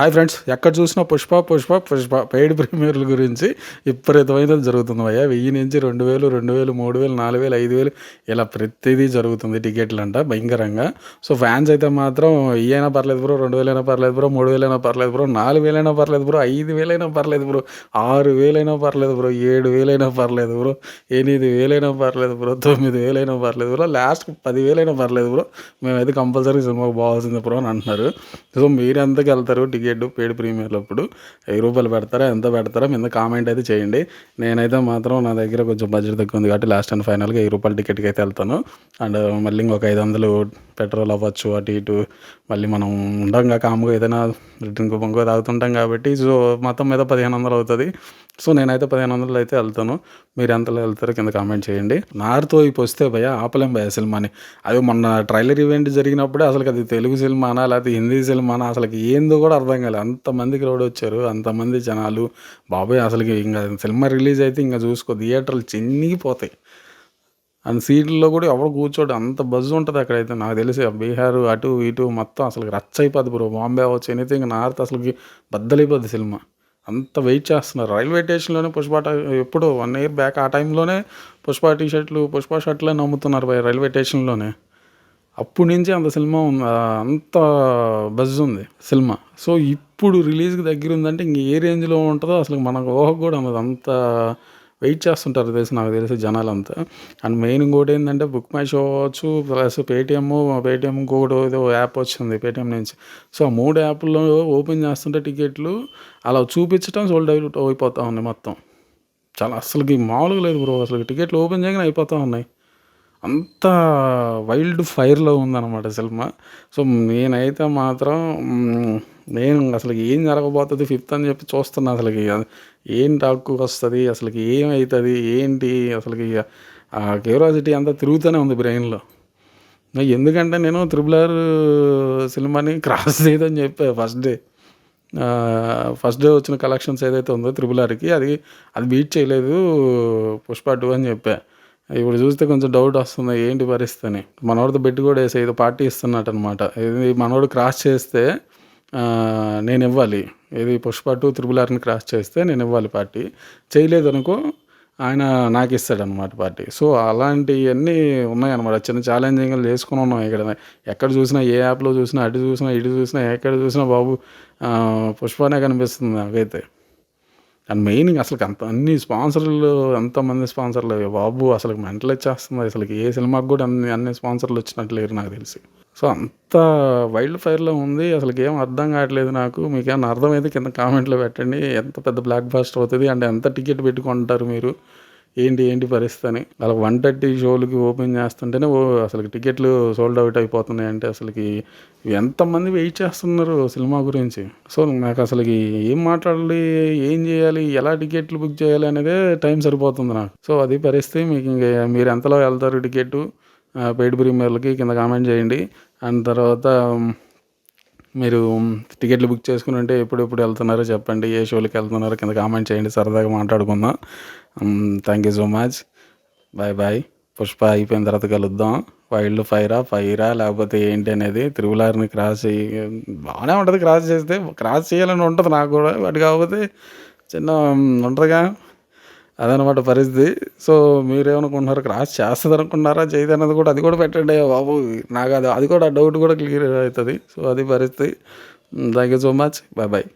Hi friends ఎక్కడ చూసినా Pushpa Pushpa Pushpa paid ప్రీమియర్ల గురించి విపరీతమైనది జరుగుతుంది అయ్యా. వెయ్యి నుంచి రెండు వేలు రెండు వేలు మూడు వేలు నాలుగు వేలు ఐదు వేలు ఇలా ప్రతిదీ జరుగుతుంది టికెట్లు అంట భయంకరంగా. సో ఫ్యాన్స్ అయితే మాత్రం వెయ్యైనా పర్లేదు బ్రో రెండు వేలైనా పర్లేదు బ్రో మూడు వేలైనా పర్లేదు బ్రో నాలుగు వేలైనా పర్లేదు బ్రో ఐదు వేలైనా పర్లేదు బ్రో ఆరు వేలైనా పర్లేదు బ్రో ఏడు వేలైనా పర్లేదు బ్రో ఎనిమిది వేలైనా పర్లేదు బ్రో తొమ్మిది వేలైనా పర్లేదు బ్రో లాస్ట్ పది వేలైనా పర్లేదు బ్రో. మేమైతే కంపల్సరీ సినిమాకి పోవాల్సింది బ్రో అని అంటున్నారు. సో మీరు ఎంతకు వెళ్తారు? టికెట్ టికెట్ పేడ్ ప్రీమియర్లు అప్పుడు. వెయ్యి రూపాయలు పెడతారా ఎంత పెడతారా మీద కామెంట్ అయితే చేయండి. నేనైతే మాత్రం నా దగ్గర కొంచెం బడ్జెట్ తక్కువ ఉంది కాబట్టి లాస్ట్ అండ్ ఫైనల్గా వెయ్యి రూపాయల టికెట్కి అయితే వెళ్తాను. అండ్ uh, మళ్ళీ ఇంకొక ఐదు వందలు పెట్రోల్ అవ్వచ్చు అటు ఇటు. మళ్ళీ మనం ఉండంగా కాముగా ఏదైనా డ్రింక్ బొంగో తాగుతుంటాం కాబట్టి సో మొత్తం మీద పదిహేను వందలు అవుతుంది. సో నేనైతే పదిహేను వందలు అయితే వెళ్తాను. మీరు ఎంతలో వెళ్తారో కింద కామెంట్ చేయండి. నార్తో ఇప్పు వస్తే భయ ఆపలేం భయ సినిమాని అది మొన్న ట్రైలర్ ఈవెంట్ జరిగినప్పుడే అసలు అది తెలుగు సినిమానా లేకపోతే హిందీ సినిమానా అసలు ఏందో కూడా అర్థం కాలేదు అంతమంది క్రౌడ్ వచ్చారు అంతమంది జనాలు. బాబాయ్ అసలుకి ఇంకా సినిమా రిలీజ్ అయితే ఇంకా చూసుకో థియేటర్లు చిన్నిగిపోతాయి అండ్ సీట్లలో కూడా ఎవరు కూర్చోడు అంత బజ్ ఉంటుంది అక్కడైతే. నాకు తెలిసి బీహార్ అటు ఇటు మొత్తం అసలు రచ్చ అయిపోద్ది బ్రో. బాంబే అవ్వచ్చు ఎనీథింగ్ నార్త్ అసలుకి బద్దలైపోద్ది సినిమా. అంత వెయిట్ చేస్తున్నారు. రైల్వే స్టేషన్లోనే పుష్ప ఎప్పుడు వన్ ఇయర్ బ్యాక్ ఆ టైంలోనే పుష్ప టీ షర్ట్లు పుష్ప షర్ట్లే నమ్ముతున్నారు బై రైల్వే స్టేషన్లోనే. అప్పటి నుంచి అంత సినిమా అంత బజ్ ఉంది సినిమా. సో ఇప్పుడు రిలీజ్కి దగ్గర ఉందంటే ఇంక ఏ రేంజ్లో ఉంటుందో అసలు మనకు ఊహకు కూడా ఉండదు. అంత వెయిట్ చేస్తుంటారు తెలిసి నాకు తెలిసి జనాలంతా. అండ్ మెయిన్ ఇంకోటి ఏంటంటే బుక్ మై షో అవ్వచ్చు ప్లస్ పేటిఎమ్ పేటిఎం ఇంకొకటి ఏదో యాప్ వచ్చింది పేటిఎం నుంచి. సో ఆ మూడు యాప్లో ఓపెన్ చేస్తుంటే టికెట్లు అలా చూపించడం సోల్డ్ అవుట్ అయిపోతూ ఉన్నాయి మొత్తం. చాలా అసలుకి మామూలుగా లేదు బ్రో అసలు టికెట్లు ఓపెన్ చేయగానే అయిపోతూ ఉన్నాయి. అంత వైల్డ్ ఫైర్లో ఉందన్నమాట సినిమా. సో నేనైతే మాత్రం నేను అసలు ఏం జరగబోతుంది ఫిఫ్త్ అని చెప్పి చూస్తున్నా అసలుకి. ఏం టాక్ వస్తుంది అసలుకి ఏమవుతుంది ఏంటి అసలుకి ఆ క్యూరియాసిటీ అంతా తిరుగుతూనే ఉంది బ్రెయిన్లో. ఎందుకంటే నేను త్రిబుల్ ఆర్ సినిమాని క్రాస్ చేయదని చెప్పా ఫస్ట్ డే. ఫస్ట్ డే వచ్చిన కలెక్షన్స్ ఏదైతే ఉందో త్రిబుల్ ఆర్కి అది అది బీట్ చేయలేదు పుష్ప టూ అని చెప్పా. ఇప్పుడు చూస్తే కొంచెం డౌట్ వస్తుంది ఏంటి పరిస్థితి అని. మనోడితో బెట్ కూడా వేసే ఏదో పార్టీ ఇస్తున్నట్టు అనమాట ఇది మనోడు క్రాస్ చేస్తే నేను ఇవ్వాలి. ఇది పుష్ప టూ త్రిబుల్ ఆర్ని క్రాస్ చేస్తే నేను ఇవ్వాలి పార్టీ చేయలేదు అనుకో ఆయన నాకు ఇస్తాడనమాట పార్టీ సో అలాంటివన్నీ ఉన్నాయన్నమాట. చిన్న ఛాలెంజింగ్లు చేసుకుని ఉన్నాం ఇక్కడ. ఎక్కడ చూసినా ఏ యాప్లో చూసినా అటు చూసినా ఇటు చూసినా ఎక్కడ చూసినా బాబు పుష్పనే కనిపిస్తుంది నాకైతే. అండ్ మెయిన్ అసలు అంత అన్ని స్పాన్సర్లు ఎంతమంది స్పాన్సర్లు బాబు అసలు మెంటల్ ఇచ్చేస్తుంది అసలు ఏ సినిమాకి కూడా అన్ని అన్ని స్పాన్సర్లు వచ్చినట్లు లేరు నాకు తెలిసి. సో అంత వైల్డ్ ఫైర్లో ఉంది. అసలు ఏం అర్థం కావట్లేదు నాకు. మీకు ఏమైనా అర్థమైతే కింద కామెంట్లో పెట్టండి. ఎంత పెద్ద బ్లాక్ బాస్టర్ అవుతుంది. అండ్ ఎంత టికెట్ పెట్టుకుంటారు మీరు? ఏంటి ఏంటి పరిస్థితి అని అలా వన్ థర్టీ షోలకి ఓపెన్ చేస్తుంటేనే ఓ అసలు టికెట్లు సోల్డ్ అవుట్ అయిపోతున్నాయి అంటే అసలుకి ఎంతమంది వెయిట్ చేస్తున్నారు సినిమా గురించి? సో నాకు అసలుకి ఏం మాట్లాడాలి ఏం చేయాలి ఎలా టికెట్లు బుక్ చేయాలి అనేదే టైం సరిపోతుంది నాకు. సో అది పరిస్థితి. మీకు ఇంకా మీరు ఎంతలో వెళ్తారు టికెట్ పెయిడ్ ప్రీమియర్లకి కింద కామెంట్ చేయండి. అండ్ తర్వాత మీరు టికెట్లు బుక్ చేసుకుని ఉంటే ఎప్పుడెప్పుడు వెళ్తున్నారో చెప్పండి. ఏ షోలకి వెళ్తున్నారో కింద కామెంట్ చేయండి. సరదాగా మాట్లాడుకుందాం. Thank you so much bye bye Pushpa అయిపోయిన తర్వాత కలుద్దాం. వైల్డ్ ఫైరా ఫైరా లేకపోతే ఏంటి అనేది త్రిపులారిని క్రాస్ చేయి. బాగానే ఉంటుంది క్రాస్ చేస్తే క్రాస్ చేయాలని ఉంటుంది నాకు కూడా. వాటి కాకపోతే చిన్న ఉంటుందిగా అదనమాట పరిస్థితి. సో మీరేమనుకుంటున్నారు? క్రాస్ చేస్తుంది అనుకున్నారా చేయదు అన్నది కూడా అది కూడా పెట్టండి బాబు. నాకు అది అది కూడా డౌట్ కూడా క్లియర్ అవుతుంది. సో అది పరిస్థితి. Thank you so much bye bye